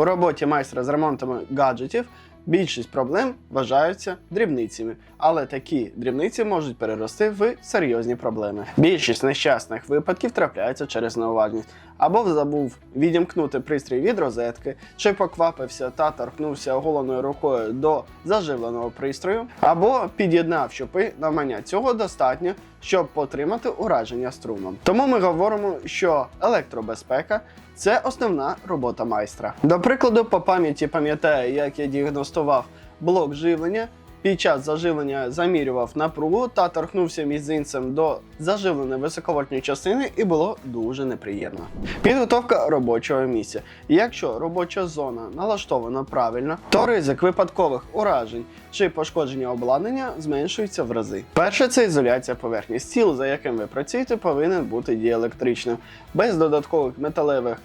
У роботі майстра з ремонтами гаджетів більшість проблем вважаються дрібницями, але такі дрібниці можуть перерости в серйозні проблеми. Більшість нещасних випадків трапляється через неуважність або забув відімкнути пристрій від розетки, чи поквапився та торкнувся оголеною рукою до заживленого пристрою, або під'єднав щупи навмання. Цього достатньо, щоб потримати ураження струмом. Тому ми говоримо, що електробезпека це основна робота майстра. До прикладу, по пам'яті пам'ятаю, як я діагностував блок живлення. Під час заживлення замірював напругу та торкнувся мізинцем до заживленої високовольтної частини, і було дуже неприємно. Підготовка робочого місця. Якщо робоча зона налаштована правильно, то ризик випадкових уражень чи пошкодження обладнання зменшується в рази. Перше це ізоляція поверхні. Стіл, за яким ви працюєте, повинен бути діелектричним, без додаткових металевих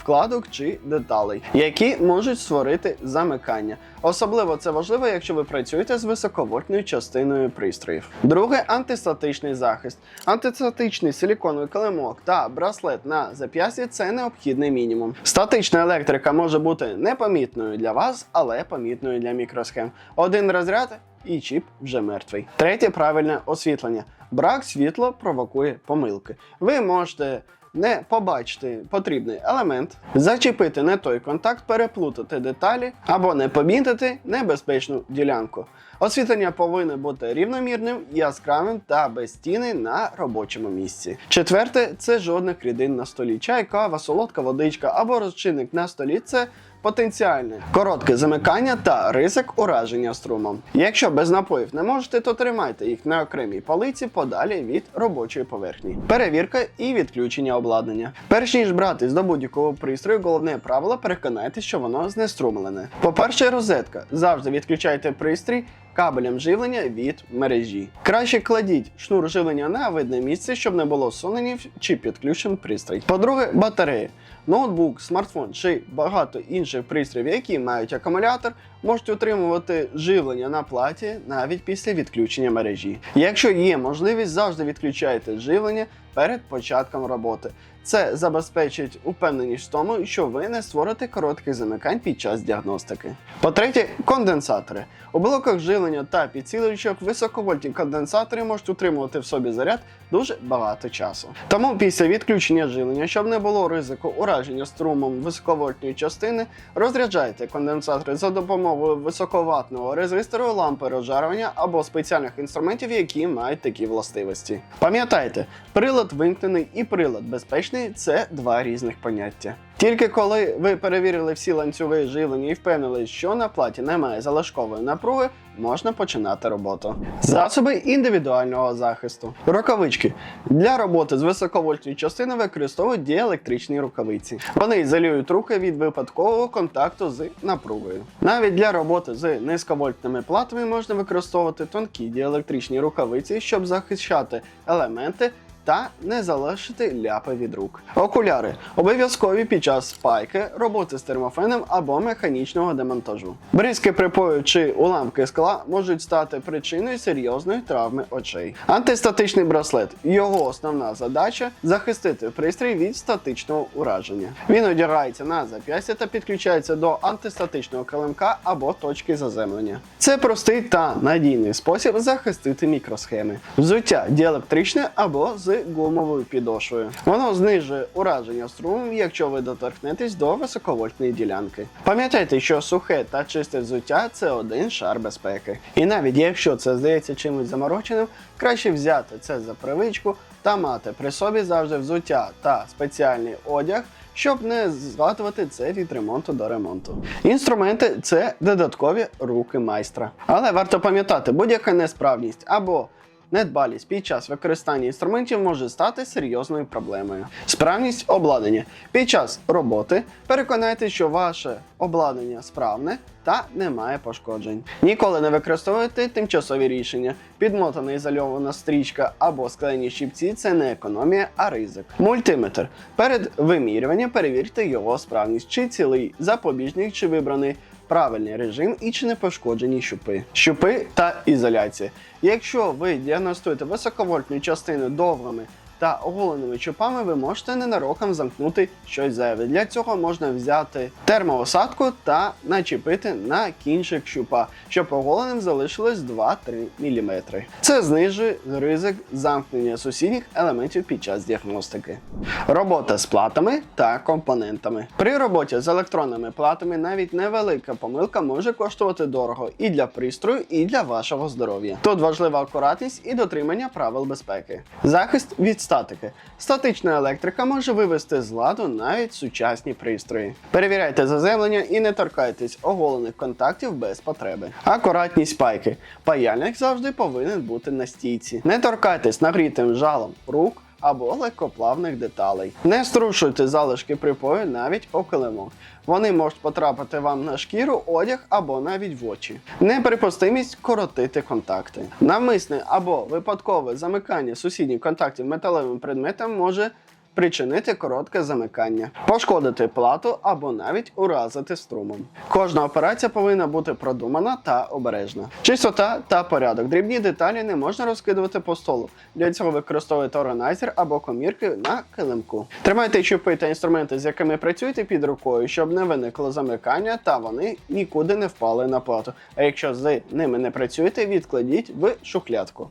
вкладок чи деталей, які можуть створити замикання. Особливо це важливо, якщо ви працюєте з високовольтною частиною пристроїв. Друге антистатичний захист. Антистатичний силіконовий килимок та браслет на зап'ясті це необхідний мінімум. Статична електрика може бути непомітною для вас, але помітною для мікросхем. Один розряд. І чіп вже мертвий. Третє правильне освітлення. Брак світла провокує помилки. Ви можете не побачити потрібний елемент, зачепити не той контакт, переплутати деталі або не помітити небезпечну ділянку. Освітлення повинно бути рівномірним, яскравим та без стіни на робочому місці. Четверте це жодних рідин на столі. Чай, кава, солодка водичка або розчинник на столі це потенціальне коротке замикання та ризик ураження струмом. Якщо без напоїв не можете, то тримайте їх на окремій полиці подалі від робочої поверхні. Перевірка і відключення обладнання. Перш ніж братись до будь-якого пристрою, головне правило переконайтеся, що воно знеструмлене. По-перше, розетка. Завжди відключайте пристрій. Кабелем живлення від мережі. Краще кладіть шнур живлення на видне місце, щоб не було соненів чи підключен пристрій. По-друге, батарея. Ноутбук, смартфон чи багато інших пристроїв, які мають акумулятор, можуть отримувати живлення на платі навіть після відключення мережі. Якщо є можливість, завжди відключайте живлення перед початком роботи. Це забезпечить упевненість в тому, що ви не створите коротких замикань під час діагностики. По-третє, конденсатори. У блоках живлення та підсилювачах високовольтні конденсатори можуть утримувати в собі заряд дуже багато часу. Тому після відключення живлення, щоб не було ризику ураження струмом високовольтної частини, розряджайте конденсатори за допомогою високоватного резистору, лампи розжарювання або спеціальних інструментів, які мають такі властивості. Пам'ятайте, прилад вимкнений і прилад безпечний це два різних поняття. Тільки коли ви перевірили всі ланцюги живлення і впевнились, що на платі немає залишкової напруги, можна починати роботу. Засоби індивідуального захисту. Рукавички. Для роботи з високовольтною частиною використовують діелектричні рукавиці. Вони ізолюють руки від випадкового контакту з напругою. Навіть для роботи з низьковольтними платами можна використовувати тонкі діелектричні рукавиці, щоб захищати елементи та не залишити ляпи від рук. Окуляри обов'язкові під час спайки, роботи з термофеном або механічного демонтажу. Бризки припою чи уламки скла можуть стати причиною серйозної травми очей. Антистатичний браслет. Його основна задача захистити пристрій від статичного ураження. Він одягається на зап'ястя та підключається до антистатичного килимка або точки заземлення. Це простий та надійний спосіб захистити мікросхеми. Взуття діелектричне або з гумовою підошвою. Воно знижує ураження струмом, якщо ви доторкнетесь до високовольтної ділянки. Пам'ятайте, що сухе та чисте взуття це один шар безпеки. І навіть якщо це здається чимось замороченим, краще взяти це за привичку та мати при собі завжди взуття та спеціальний одяг. Щоб не згадувати це від ремонту до ремонту. Інструменти це додаткові руки майстра. Але варто пам'ятати, будь-яка несправність або Недбалість під час використання інструментів може стати серйозною проблемою. Справність обладнання. Під час роботи переконайтеся, що ваше обладнання справне та немає пошкоджень. Ніколи не використовуйте тимчасові рішення. Підмотана ізольована стрічка або склені щипці це не економія, а ризик. Мультиметр. Перед вимірюванням перевірте його справність, чи цілий запобіжник, чи вибраний правильний режим і чи не пошкоджені щупи. Щупи та ізоляція. Якщо ви діагностуєте високовольтні частину довгими та оголеними чупами ви можете ненароком замкнути щось зайве. Для цього можна взяти термоосадку та начепити на кінчик щупа, щоб оголеним залишилось 2-3 мм. Це знижує ризик замкнення сусідніх елементів під час діагностики. Робота з платами та компонентами. При роботі з електронними платами навіть невелика помилка може коштувати дорого і для пристрою, і для вашого здоров'я. Тут важлива акуратність і дотримання правил безпеки. Захист від статики. Статична електрика може вивести з ладу навіть сучасні пристрої. Перевіряйте заземлення і не торкайтесь оголених контактів без потреби. Акуратність пайки. Паяльник завжди повинен бути на стійці. Не торкайтесь нагрітим жалом рук або легкоплавних деталей. Не струшуйте залишки припою навіть о килимок. Вони можуть потрапити вам на шкіру, одяг або навіть в очі. Неприпустимість коротити контакти. Навмисне або випадкове замикання сусідніх контактів металевим предметом може причинити коротке замикання, пошкодити плату або навіть уразити струмом. Кожна операція повинна бути продумана та обережна. Чистота та порядок. Дрібні деталі не можна розкидувати по столу. Для цього використовуйте органайзер або комірки на килимку. Тримайте чупи та інструменти, з якими працюєте під рукою, щоб не виникло замикання та вони нікуди не впали на плату. А якщо з ними не працюєте, відкладіть в шухлядку.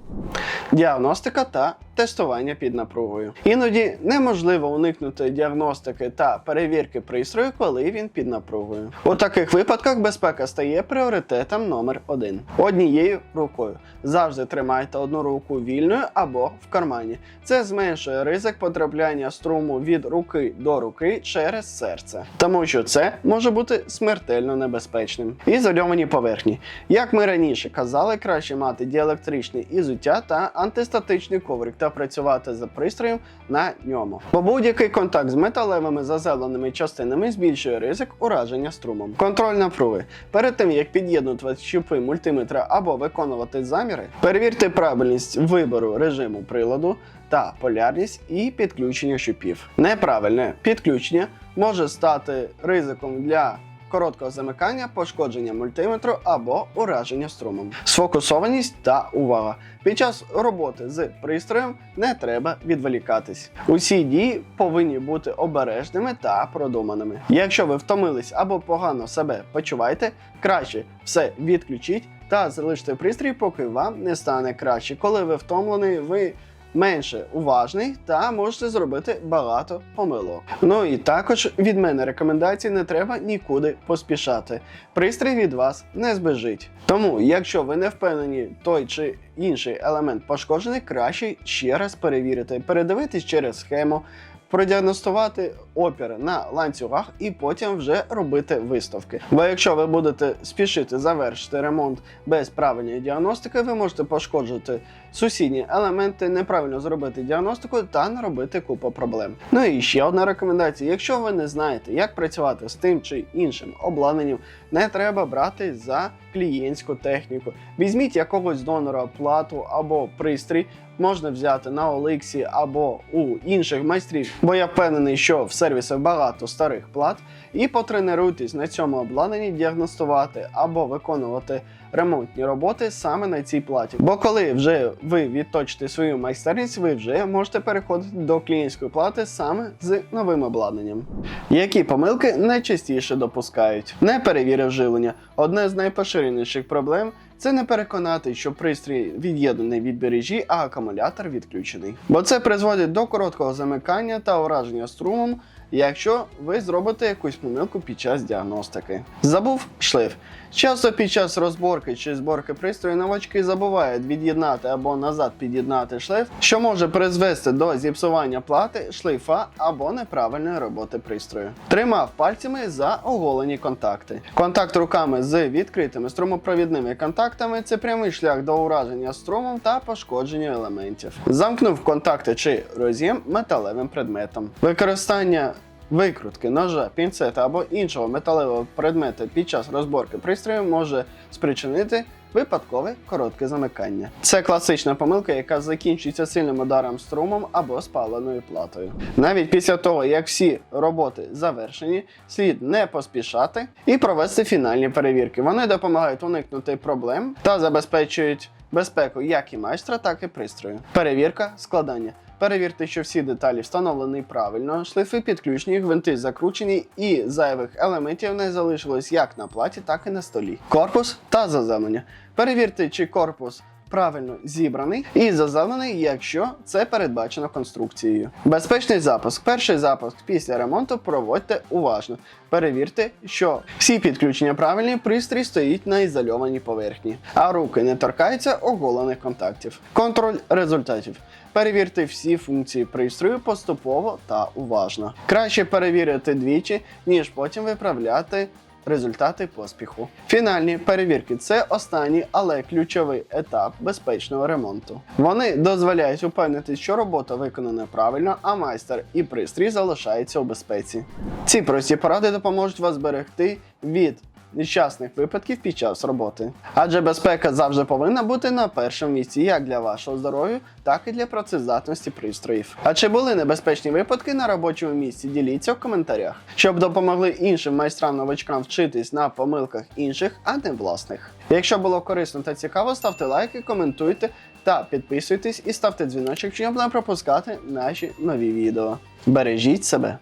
Діагностика та тестування під напругою. Іноді неможливо уникнути діагностики та перевірки пристрою, коли він під напругою. У таких випадках безпека стає пріоритетом номер один. Однією рукою. Завжди тримайте одну руку вільною або в кармані. Це зменшує ризик потрапляння струму від руки до руки через серце, тому що це може бути смертельно небезпечним. Ізольовані поверхні. Як ми раніше казали, краще мати діелектричне ізуття та антистатичний коврик та працювати за пристроєм на ньому. Бо будь-який контакт з металевими зазеленими частинами збільшує ризик ураження струмом. Контроль напруги. Перед тим як під'єднувати щупи мультиметра або виконувати заміри, перевірте правильність вибору режиму приладу та полярність і підключення щупів. Неправильне підключення може стати ризиком для короткого замикання, пошкодження мультиметру або ураження струмом. Сфокусованість та увага. Під час роботи з пристроєм не треба відволікатись. Усі дії повинні бути обережними та продуманими. Якщо ви втомились або погано себе почуваєте, краще все відключіть та залиште пристрій, поки вам не стане краще. Коли ви втомлений, ви менше уважний та можете зробити багато помилок. Ну і також від мене рекомендації не треба нікуди поспішати. Пристрій від вас не збежить. Тому, якщо ви не впевнені, той чи інший елемент пошкоджений, краще ще раз перевірити, передивитись через схему. Продіагностувати опір на ланцюгах і потім вже робити виставки. Бо якщо ви будете спішити завершити ремонт без правильної діагностики, ви можете пошкоджити сусідні елементи, неправильно зробити діагностику та наробити купу проблем. Ну і ще одна рекомендація: якщо ви не знаєте, як працювати з тим чи іншим обладнанням, не треба брати за клієнтську техніку. Візьміть якогось донора плату або пристрій. Можна взяти на Олексі або у інших майстрів, бо я впевнений, що в сервісах багато старих плат, і потренуйтесь на цьому обладнанні діагностувати або виконувати ремонтні роботи саме на цій платі. Бо коли вже ви відточите свою майстерність, ви вже можете переходити до клієнтської плати саме з новим обладнанням. Які помилки найчастіше допускають? Не перевірив живлення. Одне з найпоширеніших проблем це не переконати, що пристрій від'єднаний від мережі, а акумулятор відключений. Бо це призводить до короткого замикання та ураження струмом, якщо ви зробите якусь помилку під час діагностики. Забув шлейф. Часто під час розборки чи зборки пристрою новачки забувають від'єднати або назад під'єднати шлейф, що може призвести до зіпсування плати, шлейфа або неправильної роботи пристрою. Тримав пальцями за оголені контакти. Контакт руками з відкритими струмопровідними контактами це прямий шлях до ураження струмом та пошкодження елементів. Замкнув контакти чи роз'єм металевим предметом. Використання Викрутки, ножа, пінцета або іншого металевого предмета під час розборки пристрою може спричинити випадкове коротке замикання. Це класична помилка, яка закінчується сильним ударом струмом або спаленою платою. Навіть після того, як всі роботи завершені, слід не поспішати і провести фінальні перевірки. Вони допомагають уникнути проблем та забезпечують безпеку як і майстра, так і пристрою. Перевірка складання. Перевірте, що всі деталі встановлені правильно, шлифи підключені, гвинти закручені і зайвих елементів не залишилось як на платі, так і на столі. Корпус та заземлення. Перевірте, чи корпус правильно зібраний і заземлений, якщо це передбачено конструкцією. Безпечний запуск. Перший запуск після ремонту проводьте уважно. Перевірте, що всі підключення правильні, пристрій стоїть на ізольованій поверхні, а руки не торкаються оголених контактів. Контроль результатів. Перевірте всі функції пристрою поступово та уважно. Краще перевірити двічі, ніж потім виправляти результати поспіху. Фінальні перевірки це останній, але ключовий етап безпечного ремонту. Вони дозволяють упевнитись, що робота виконана правильно, а майстер і пристрій залишаються у безпеці. Ці прості поради допоможуть вас зберегти від нещасних випадків під час роботи. Адже безпека завжди повинна бути на першому місці як для вашого здоров'я, так і для працездатності пристроїв. А чи були небезпечні випадки на робочому місці? Діліться в коментарях, щоб допомогли іншим майстрам-новачкам вчитись на помилках інших, а не власних. Якщо було корисно та цікаво, ставте лайки, коментуйте та підписуйтесь і ставте дзвіночок, щоб не пропускати наші нові відео. Бережіть себе!